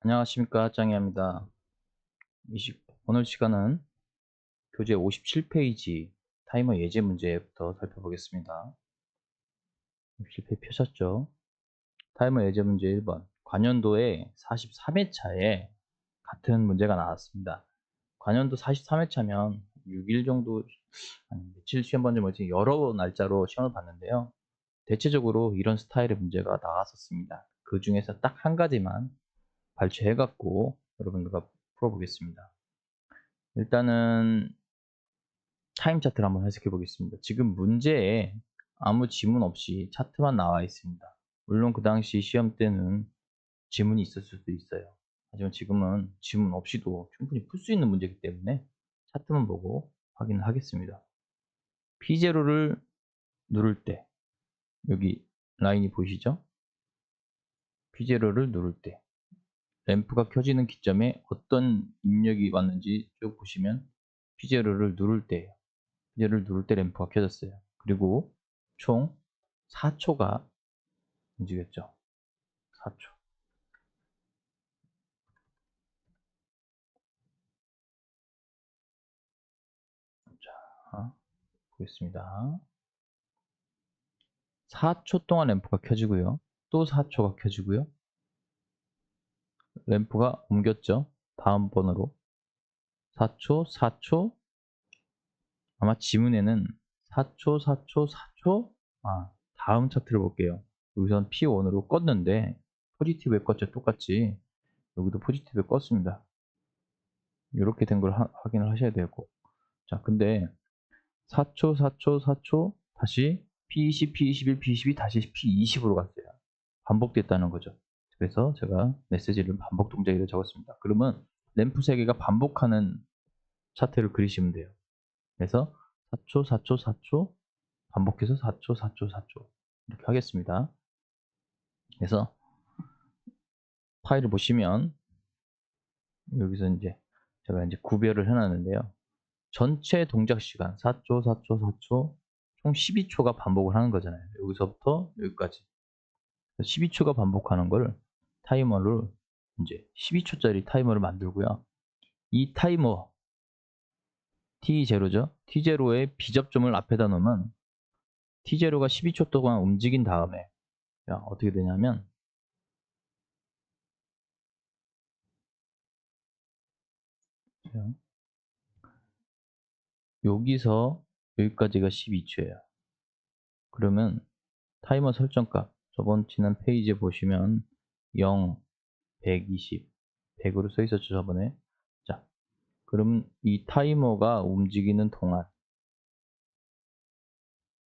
안녕하십니까 시- 오늘 시간은 교재 57페이지 타이머 예제 문제부터 살펴보겠습니다. 57페이지 펴셨죠? 타이머 예제 문제 1번 관연도의 43회차에 같은 문제가 나왔습니다. 관연도 43회차면 6일 정도 아니 며칠 시험 본지 모르지 여러 날짜로 시험을 봤는데요. 대체적으로 이런 스타일의 문제가 나왔었습니다. 그 중에서 딱 한 가지만 발췌해갖고 여러분들과 풀어보겠습니다. 일단은 타임 차트를 한번 해석해 보겠습니다. 지금 문제에 아무 지문 없이 차트만 나와 있습니다. 물론 그 당시 시험 때는 지문이 있을 수도 있어요. 하지만 지금은 지문 없이도 충분히 풀 수 있는 문제이기 때문에 차트만 보고 확인을 하겠습니다. P0를 누를 때 여기 라인이 보이시죠? P0를 누를 때 램프가 켜지는 기점에 어떤 입력이 왔는지 쭉 보시면 P0를 누를 때예요. P0를 누를 때 램프가 켜졌어요. 그리고 총 4초가 움직였죠. 4초. 자, 보겠습니다. 4초 동안 램프가 켜지고요. 또 4초가 켜지고요. 램프가 옮겼죠. 다음 번호로. 4초, 4초. 아마 지문에는 4초, 4초, 4초. 아, 다음 차트를 볼게요. 여기선 P1으로 껐는데, 포지티브에 껐죠. 똑같이. 여기도 포지티브에 껐습니다. 이렇게 된 걸 확인을 하셔야 되고. 자, 근데 4초, 4초, 4초, 다시 P20, P21, P22, 다시 P20으로 갔어요. 반복됐다는 거죠. 그래서 제가 메시지를 반복 동작으로 적었습니다. 그러면 램프 3개가 반복하는 차트를 그리시면 돼요. 그래서 4초, 4초, 4초, 반복해서 4초, 4초, 4초 이렇게 하겠습니다. 그래서 파일을 보시면 여기서 이제 제가 이제 구별을 해놨는데요. 전체 동작 시간 4초, 4초, 4초 총 12초가 반복을 하는 거잖아요. 여기서부터 여기까지 12초가 반복하는 걸 타이머를 이제 12초짜리 타이머를 만들고요. 이 타이머 T0죠. T0에 비접점을 앞에다 놓으면 T0가 12초 동안 움직인 다음에 자, 어떻게 되냐면 자, 여기서 여기까지가 12초예요. 그러면 타이머 설정값 저번 지난 페이지에 보시면 0, 120, 100으로 써 있었죠 저번에. 자 그럼 이 타이머가 움직이는 동안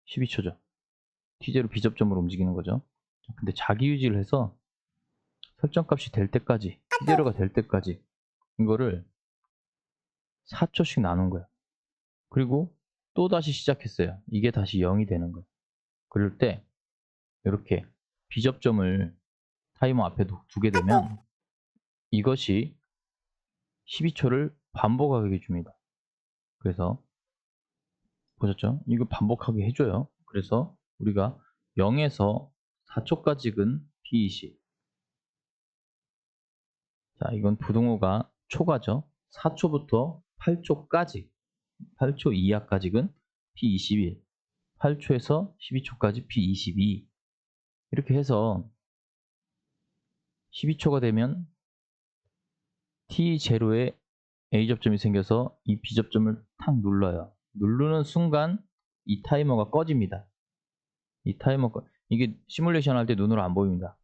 12초죠. T제로 비접점으로 움직이는 거죠. 근데 자기 유지를 해서 설정값이 될 때까지 T제로가 될 때까지 이거를 4초씩 나눈 거예요 그리고 또 다시 시작했어요. 이게 다시 0이 되는 거예요 그럴 때 이렇게 비접점을 타이머 앞에 두게 되면 이것이 12초를 반복하게 해줍니다. 그래서 보셨죠? 이거 반복하게 해줘요. 그래서 우리가 0에서 4초까지는 P20 자 이건 부등호가 초가죠. 4초부터 8초까지 8초 이하까지는 P21 8초에서 12초까지 P22 이렇게 해서 12초가 되면 T0에 A 접점이 생겨서 이 B 접점을 탁 눌러요. 누르는 순간 이 타이머가 꺼집니다. 이 타이머 꺼 이게 시뮬레이션 할 때 눈으로 안 보입니다.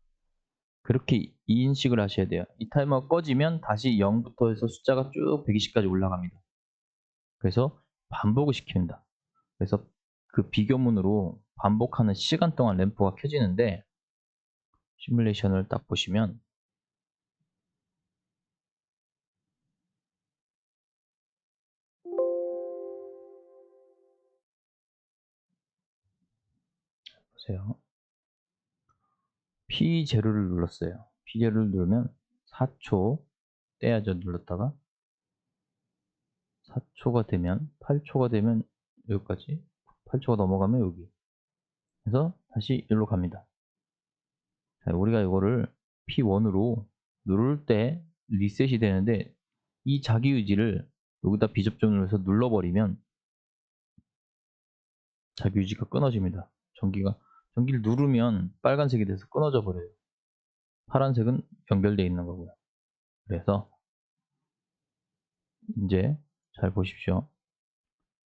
그렇게 인식을 하셔야 돼요. 이 타이머가 꺼지면 다시 0부터 해서 숫자가 쭉 120까지 올라갑니다. 그래서 반복을 시킵니다. 그래서 그 비교문으로 반복하는 시간 동안 램프가 켜지는데 시뮬레이션을 딱 보시면 보세요. P0를 눌렀어요. P0를 누르면 4초 떼야죠 눌렀다가 4초가 되면 8초가 되면 여기까지 8초가 넘어가면 여기 그래서 다시 일로 갑니다. 자, 우리가 이거를 P1으로 누를 때 리셋이 되는데 이 자기 유지를 여기다 비접점을 해서 눌러버리면 자기 유지가 끊어집니다. 전기가 전기를 누르면 빨간색이 돼서 끊어져 버려요. 파란색은 연결되어 있는 거고요. 그래서 이제 잘 보십시오.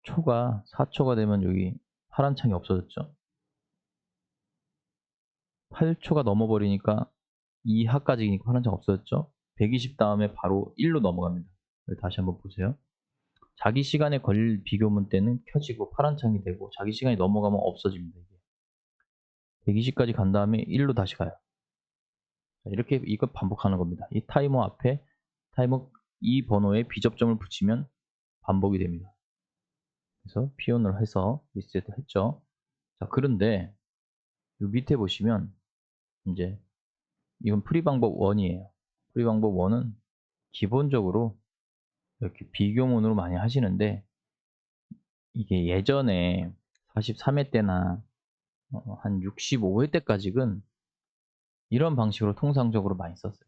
초가 4초가 되면 여기 파란 창이 없어졌죠. 8초가 넘어버리니까 2하까지 파란 창 없어졌죠. 120 다음에 바로 1로 넘어갑니다. 다시 한번 보세요. 자기 시간에 걸릴 비교문 때는 켜지고 파란 창이 되고 자기 시간이 넘어가면 없어집니다. 이게. 120까지 간 다음에 1로 다시 가요. 자, 이렇게 이걸 반복하는 겁니다. 이 타이머 앞에 타이머 이 번호에 비접점을 붙이면 반복이 됩니다. 그래서 피온을 해서 리셋을 했죠. 자, 그런데 이 밑에 보시면 이제 이건 프리 방법 1이에요. 프리 방법 1은 기본적으로 이렇게 비교문으로 많이 하시는데 이게 예전에 43회 때나 어, 한 65회 때까지는 이런 방식으로 통상적으로 많이 썼어요.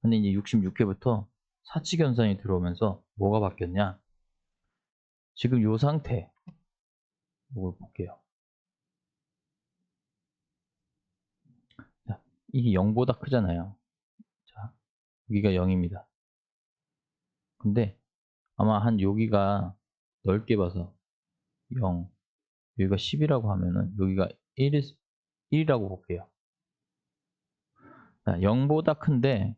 근데 이제 66회부터 사치 견산이 들어오면서 뭐가 바뀌었냐? 지금 이 상태 이걸 볼게요. 자, 이게 0보다 크잖아요. 자, 여기가 0입니다. 근데 아마 한 여기가 넓게 봐서 0, 여기가 10이라고 하면은 여기가 1, 1이라고 볼게요. 자, 0보다 큰데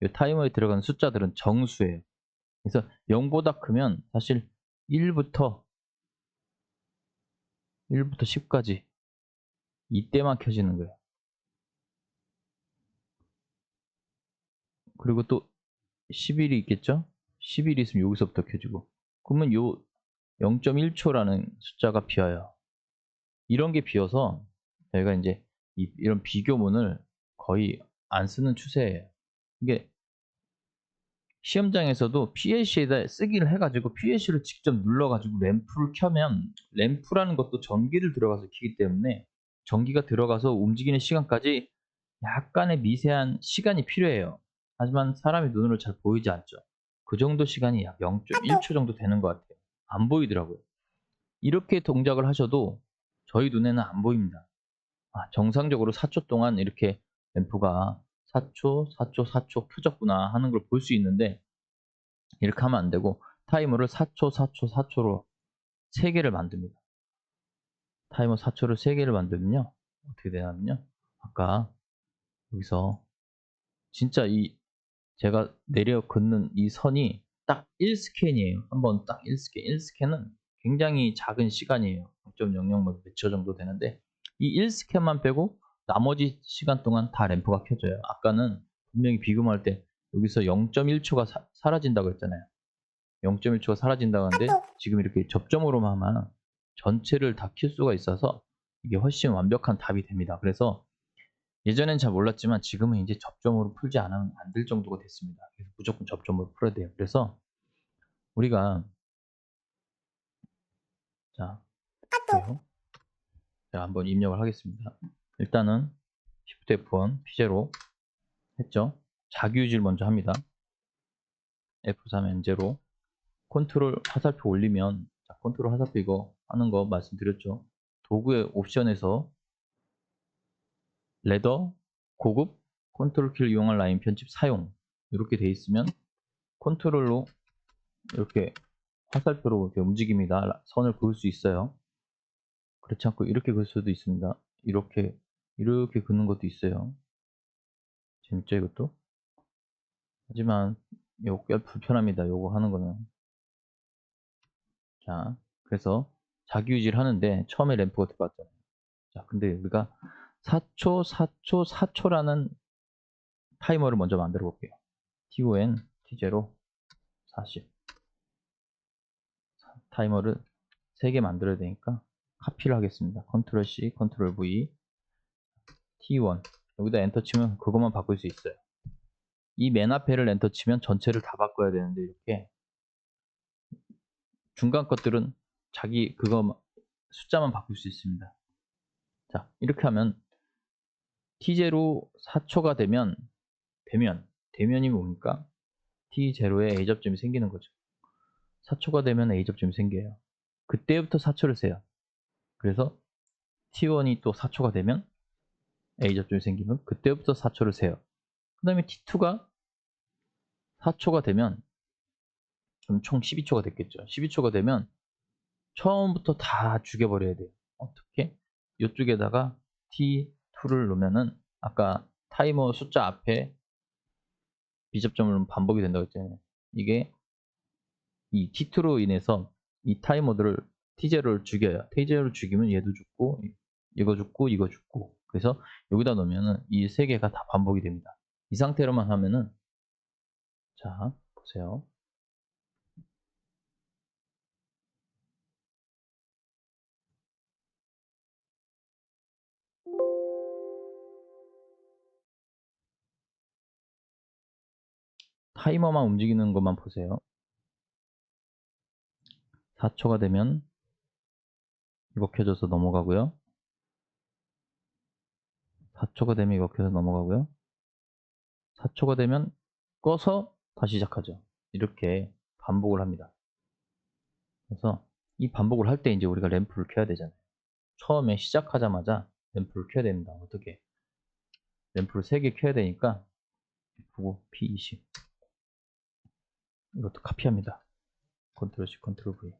이 타이머에 들어가는 숫자들은 정수예요. 그래서 0보다 크면 사실 1부터 1부터 10까지 이때만 켜지는 거예요. 그리고 또 11이 있겠죠? 11이 있으면 여기서부터 켜지고 그러면 요 0.1초라는 숫자가 비어요. 이런 게 비어서 저희가 이제 이, 이런 비교문을 거의 안 쓰는 추세예요. 이게 시험장에서도 PLC에다 쓰기를 해가지고 PLC를 직접 눌러가지고 램프를 켜면 램프라는 것도 전기를 들어가서 키기 때문에 전기가 들어가서 움직이는 시간까지 약간의 미세한 시간이 필요해요. 하지만 사람이 눈으로 잘 보이지 않죠. 그 정도 시간이 약 0.1초 정도 되는 것 같아요. 안 보이더라고요. 이렇게 동작을 하셔도 저희 눈에는 안 보입니다. 아, 정상적으로 4초 동안 이렇게 램프가 4초, 4초, 4초 켜졌구나 하는 걸 볼 수 있는데 이렇게 하면 안 되고 타이머를 4초, 4초, 4초로 3개를 만듭니다. 타이머 4초를 3개를 만들면요. 어떻게 되냐면요. 아까 여기서 진짜 이 제가 내려 긋는 이 선이 딱 1스캔이에요. 한번 딱 1스캔. 1스캔은 굉장히 작은 시간이에요. 0.00 몇 초 정도 되는데 이 1스캔만 빼고 나머지 시간 동안 다 램프가 켜져요. 아까는 분명히 비교할 때 여기서 0.1초가 사 라진다고 했잖아요. 0.1초가 사라진다고 하는데 지금 이렇게 접점으로만 전체를 다 킬 수가 있어서 이게 훨씬 완벽한 답이 됩니다. 그래서 예전엔 잘 몰랐지만 지금은 이제 접점으로 풀지 않으면 안 될 정도가 됐습니다. 그래서 무조건 접점으로 풀어야 돼요. 그래서 우리가 자. 제가 한번 입력을 하겠습니다. 일단은 Shift F1 P0 했죠. 자기유지를 먼저 합니다. F3 N0 컨트롤 화살표 올리면 자, 컨트롤 화살표 이거 하는 거 말씀드렸죠. 도구의 옵션에서 레더, 고급, 컨트롤 키를 이용한 라인 편집 사용 이렇게 돼 있으면 컨트롤로 이렇게 화살표로 이렇게 움직임이 다 선을 그을 수 있어요. 그렇지 않고 이렇게 그을 수도 있습니다. 이렇게 이렇게 긋는 것도 있어요. 재밌죠 이것도? 하지만 이거 꽤 불편합니다. 요거 하는 거는. 자, 그래서 자기 유지를 하는데 처음에 램프가 들어갔잖아요. 자, 근데 우리가 4초, 4초, 4초라는 타이머를 먼저 만들어 볼게요. TON, T0, 40. 타이머를 3개 만들어야 되니까 카피를 하겠습니다. 컨트롤 C, 컨트롤 V, T1. 여기다 엔터 치면 그것만 바꿀 수 있어요. 이 맨 앞에를 엔터 치면 전체를 다 바꿔야 되는데 이렇게 중간 것들은 자기 그거 숫자만 바꿀 수 있습니다. 자, 이렇게 하면 T0 4초가 되면 되면 되면이 뭡니까? t0에 a 접점이 생기는 거죠. 4초가 되면 a 접점이 생겨요. 그때부터 4초를 세요. 그래서 t1이 또 4초가 되면 a 접점이 생기면 그때부터 4초를 세요. 그 다음에 t2가 4초가 되면 그럼 총 12초가 됐겠죠. 12초가 되면 처음부터 다 죽여버려야 돼요. 어떻게? 이쪽에다가 t2를 놓으면은 아까 타이머 숫자 앞에 비접점을 반복이 된다고 했잖아요. 이게 이 t2로 인해서 이 타이머들을 t0를 죽여요. t0를 죽이면 얘도 죽고 이거 죽고 이거 죽고 그래서 여기다 놓으면은 이 세 개가 다 반복이 됩니다. 이 상태로만 하면은 자 보세요. 타이머만 움직이는 것만 보세요. 4초가 되면 이거 켜져서 넘어가고요. 4초가 되면 이거 켜서 넘어가고요. 4초가 되면 꺼서 다시 시작하죠. 이렇게 반복을 합니다. 그래서 이 반복을 할 때 이제 우리가 램프를 켜야 되잖아요. 처음에 시작하자마자 램프를 켜야 됩니다. 어떻게? 램프를 3개 켜야 되니까 보고 P20 이것도 카피합니다. 컨트롤 C, 컨트롤 V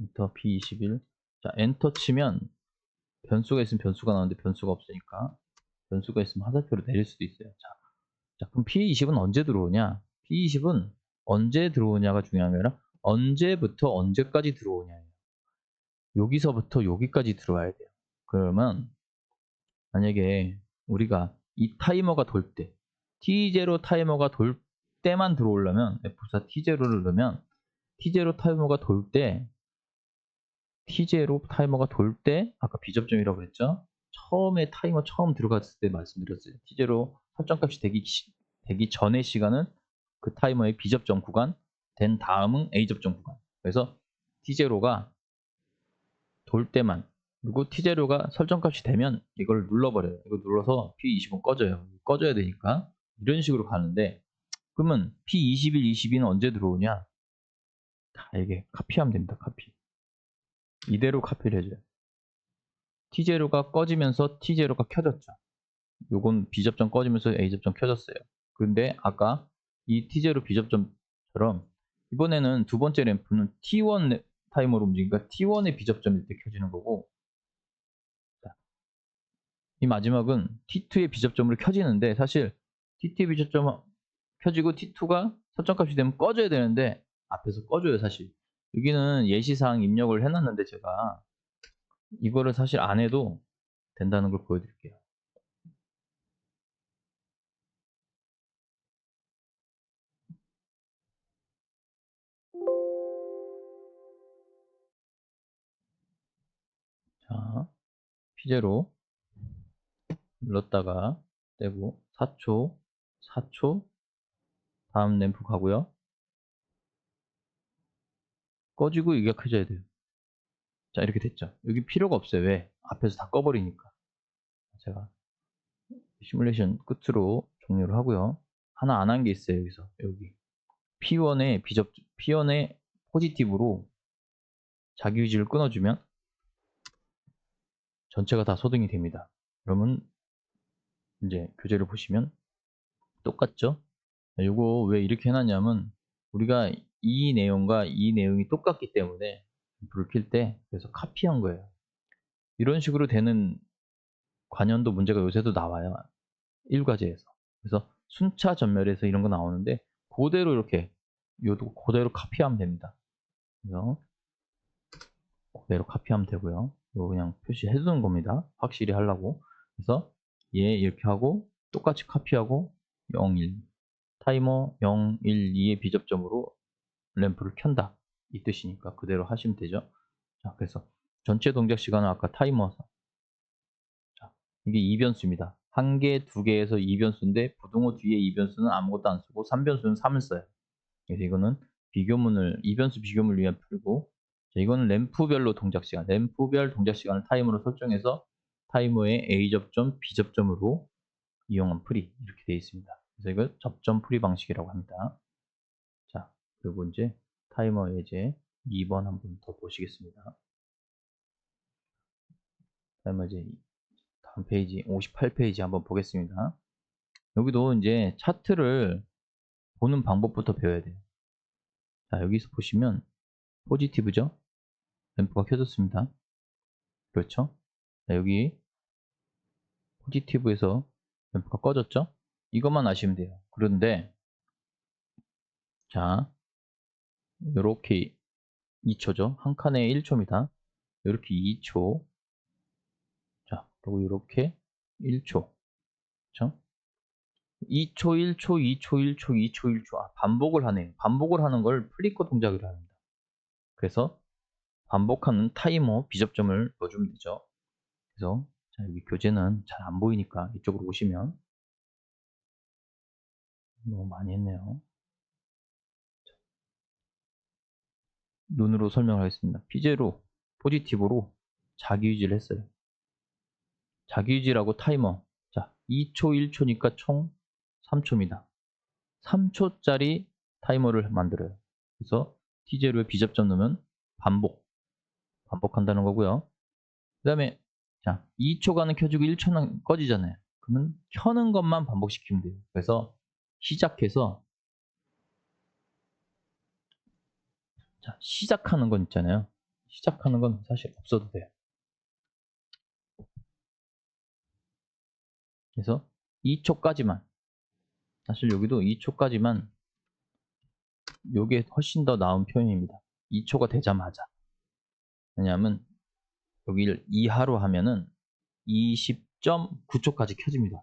엔터 P21 자 엔터 치면 변수가 있으면 변수가 나오는데 변수가 없으니까 변수가 있으면 화살표로 내릴 수도 있어요. 자, 자 그럼 P20은 언제 들어오냐? P20은 언제 들어오냐가 중요한 게 아니라 언제부터 언제까지 들어오냐예요. 여기서부터 여기까지 들어와야 돼요. 그러면 만약에 우리가 이 타이머가 돌 때, T0 타이머가 돌 때만 들어오려면 F4 T0를 넣으면 T0 타이머가 돌 때, T0 타이머가 돌 때, 아까 비접점이라고 그랬죠? 처음에 타이머 처음 들어갔을 때 말씀드렸어요. T0 설정값이 되기, 시- 되기 전의 시간은 그 타이머의 비접점 구간, 된 다음은 A 접점 구간. 그래서 T0가 돌 때만 그리고 T0가 설정값이 되면 이걸 눌러버려요. 이거 눌러서 P20은 꺼져요. 꺼져야 되니까 이런 식으로 가는데 그러면 P21, 22는 언제 들어오냐? 다 이게 카피하면 됩니다. 카피. 이대로 카피를 해줘요. T0가 꺼지면서 T0가 켜졌죠. 요건 B접점 꺼지면서 A접점 켜졌어요. 근데 아까 이 T0 B접점처럼 이번에는 두 번째 램프는 T1 램- 타이머로 움직이니까 T1의 B접점일 때 켜지는 거고 자, 이 마지막은 T2의 B접점으로 켜지는데 사실 T2의 B접점 켜지고 T2가 설정값이 되면 꺼져야 되는데 앞에서 꺼져요 사실. 여기는 예시사항 입력을 해놨는데 제가 이거를 사실 안 해도 된다는 걸 보여드릴게요. 자 피제로 눌렀다가 떼고 4초 4초 다음 램프 가고요. 꺼지고 이게 켜져야 돼요. 자 이렇게 됐죠. 여기 필요가 없어요. 왜? 앞에서 다 꺼버리니까. 제가 시뮬레이션 끝으로 종료를 하고요. 하나 안 한 게 있어요 여기서. 여기. P1의 비접 P1의 포지티브로 자기 유지를 끊어주면 전체가 다 소등이 됩니다. 그러면 이제 교재를 보시면 똑같죠 이거 왜 이렇게 해놨냐면 우리가 이 내용과 이 내용이 똑같기 때문에 불을 킬때 그래서 카피한 거예요. 이런 식으로 되는 관연도 문제가 요새도 나와요. 1과제에서. 그래서 순차 전멸에서 이런 거 나오는데 그대로 이렇게 요도 그대로 카피하면 됩니다. 그래서 그대로 카피하면 되고요. 이거 그냥 표시해 두는 겁니다. 확실히 하려고. 그래서 얘 이렇게 하고 똑같이 카피하고 0, 1 타이머 0, 1, 2의 비접점으로 램프를 켠다. 이 뜻이니까 그대로 하시면 되죠. 자 그래서 전체 동작 시간은 아까 타이머 자 이게 2변수입니다. 한 개, 두 개에서 2변수인데 부등호 뒤에 2변수는 아무것도 안 쓰고 3변수는 3을 써요. 그래서 이거는 비교문을 2변수 비교문을 위한 풀이고 자, 이거는 램프별로 동작 시간 램프별 동작 시간을 타이머로 설정해서 타이머의 A 접점, B 접점으로 이용한 풀이 이렇게 되어 있습니다. 그래서 이걸 접점 풀이 방식이라고 합니다. 자, 그리고 이제 타이머 예제 2번 한 번 더 보시겠습니다. 타이머 예제 다음 페이지 58페이지 한번 보겠습니다. 여기도 이제 차트를 보는 방법부터 배워야 돼요. 자, 여기서 보시면 포지티브죠? 램프가 켜졌습니다. 그렇죠? 자, 여기 포지티브에서 램프가 꺼졌죠? 이것만 아시면 돼요. 그런데 자, 이렇게 2초죠? 한 칸에 1초입니다. 이렇게 2초. 자, 그리고 이렇게 1초. 그렇죠? 2초, 1초, 2초, 1초, 2초, 1초. 아, 반복을 하네요. 반복을 하는 걸 플리커 동작이라 합니다. 그래서 반복하는 타이머 비접점을 넣어주면 되죠. 그래서 자, 여기 교재는 잘 안 보이니까 이쪽으로 오시면 너무 많이 했네요. 눈으로 설명하겠습니다. 피제로 포지티브로 자기 유지를 했어요. 자기 유지라고 타이머. 자, 2초, 1초니까 총 3초입니다. 3초짜리 타이머를 만들어요. 그래서 T0에 비접점 넣으면 반복. 반복한다는 거고요. 그 다음에 자 2초간은 켜지고 1초는 꺼지잖아요. 그러면 켜는 것만 반복시키면 돼요. 그래서 시작해서 자 시작하는 건 있잖아요. 시작하는 건 사실 없어도 돼요. 그래서 2초까지만 사실 여기도 2초까지만 요게 훨씬 더 나은 표현입니다. 2초가 되자마자 왜냐하면 여기를 이하로 하면은 20.9초까지 켜집니다.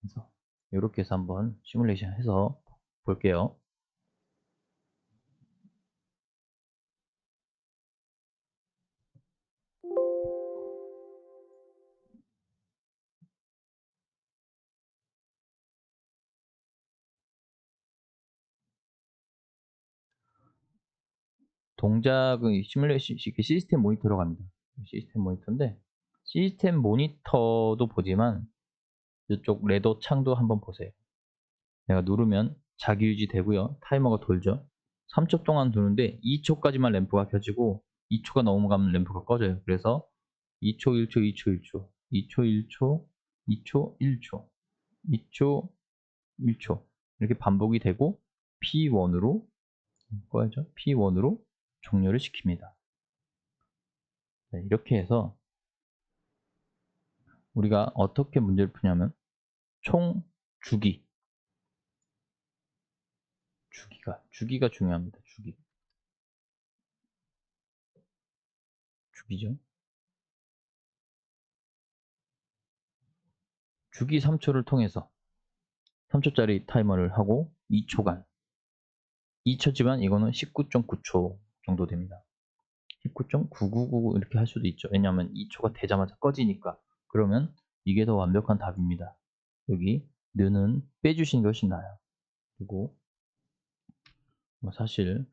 그래서 이렇게 해서 한번 시뮬레이션 해서 볼게요. 동작은 시뮬레이션 시스템 모니터로 갑니다. 시스템 모니터인데 시스템 모니터도 보지만 이쪽 레더 창도 한번 보세요. 내가 누르면 자기 유지 되고요. 타이머가 돌죠. 3초 동안 두는데 2초까지만 램프가 켜지고 2초가 넘어가면 램프가 꺼져요. 그래서 2초, 1초, 2초, 1초, 2초, 1초, 2초, 1초, 2초, 1초 이렇게 반복이 되고 P1으로 꺼야죠. P1으로 종료를 시킵니다. 네, 이렇게 해서 우리가 어떻게 문제를 푸냐면 총 주기 주기가 주기가 중요합니다. 주기 주기죠. 주기 3초를 통해서 3초짜리 타이머를 하고 2초간 2초지만 이거는 19.9초 정도 됩니다. 19.9999 이렇게 할 수도 있죠. 왜냐하면 2초가 되자마자 꺼지니까. 그러면 이게 더 완벽한 답입니다. 여기 빼주시는 게 훨씬 나아요. 그리고 뭐 사실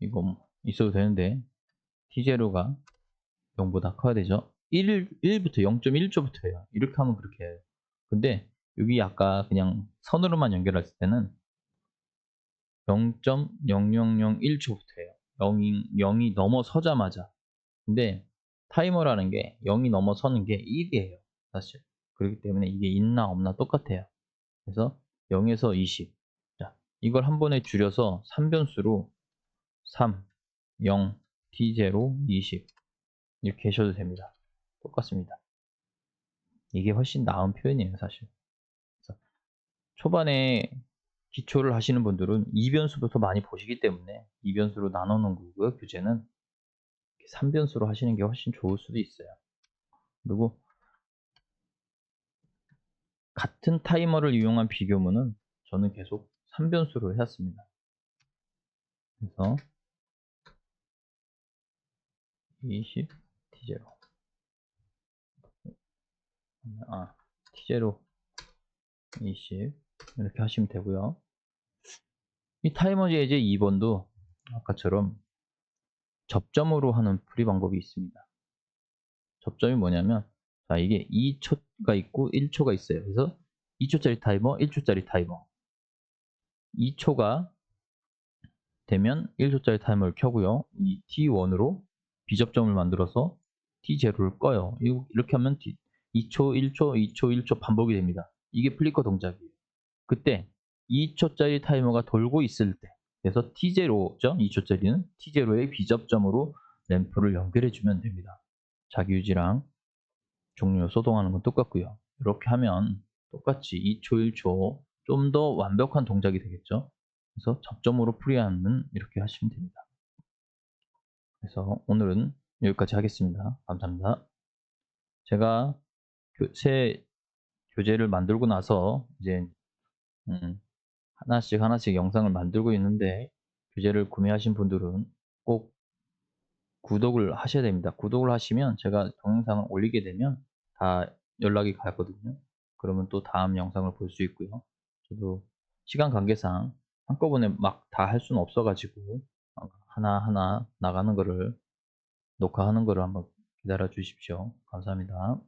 이거 뭐 있어도 되는데 T0가 0보다 커야 되죠. 1, 1부터 0.1초부터예요. 이렇게 하면 그렇게 해요. 근데 여기 아까 그냥 선으로만 연결했을 때는 0.0001초부터예요. 0이, 0이 넘어서자마자. 근데 타이머라는 게 0이 넘어서는 게 1이에요. 사실. 그렇기 때문에 이게 있나 없나 똑같아요. 그래서 0에서 20. 자, 이걸 한 번에 줄여서 3변수로 3, 0, t0, 20 이렇게 하셔도 됩니다. 똑같습니다. 이게 훨씬 나은 표현이에요, 사실. 초반에 기초를 하시는 분들은 이변수부터 많이 보시기 때문에 이변수로 나눠 놓은 거고요. 교재는 3변수로 하시는 게 훨씬 좋을 수도 있어요. 그리고 같은 타이머를 이용한 비교문은 저는 계속 3변수로 해왔습니다. 그래서 20 T0 아 T0 20 이렇게 하시면 되고요. 이 타이머 제제 2번도 아까처럼 접점으로 하는 풀이 방법이 있습니다. 접점이 뭐냐면 자 이게 2초가 있고 1초가 있어요. 그래서 2초짜리 타이머, 1초짜리 타이머. 2초가 되면 1초짜리 타이머를 켜고요. 이 T1으로 비접점을 만들어서 T0를 꺼요. 이- 이렇게 하면 T- 2초, 1초, 2초, 1초 반복이 됩니다. 이게 플리커 동작이에요. 그때 2초짜리 타이머가 돌고 있을 때 그래서 T0죠. 2초짜리는 T0의 비접점으로 램프를 연결해 주면 됩니다. 자기 유지랑 종료 소동하는 건 똑같고요. 이렇게 하면 똑같이 2초, 1초 좀 더 완벽한 동작이 되겠죠. 그래서 접점으로 프리하는 이렇게 하시면 됩니다. 그래서 오늘은 여기까지 하겠습니다. 감사합니다. 제가 교- 새 교재를 만들고 나서 이제 음, 하나씩 하나씩 영상을 만들고 있는데 교재를 구매하신 분들은 꼭 구독을 하셔야 됩니다. 구독을 하시면 제가 동영상을 올리게 되면 다 연락이 가거든요. 그러면 또 다음 영상을 볼 수 있고요. 저도 시간 관계상 한꺼번에 막 다 할 수는 없어가지고 어, 하나하나 나가는 거를 녹화하는 거를 한번 기다려 주십시오. 감사합니다.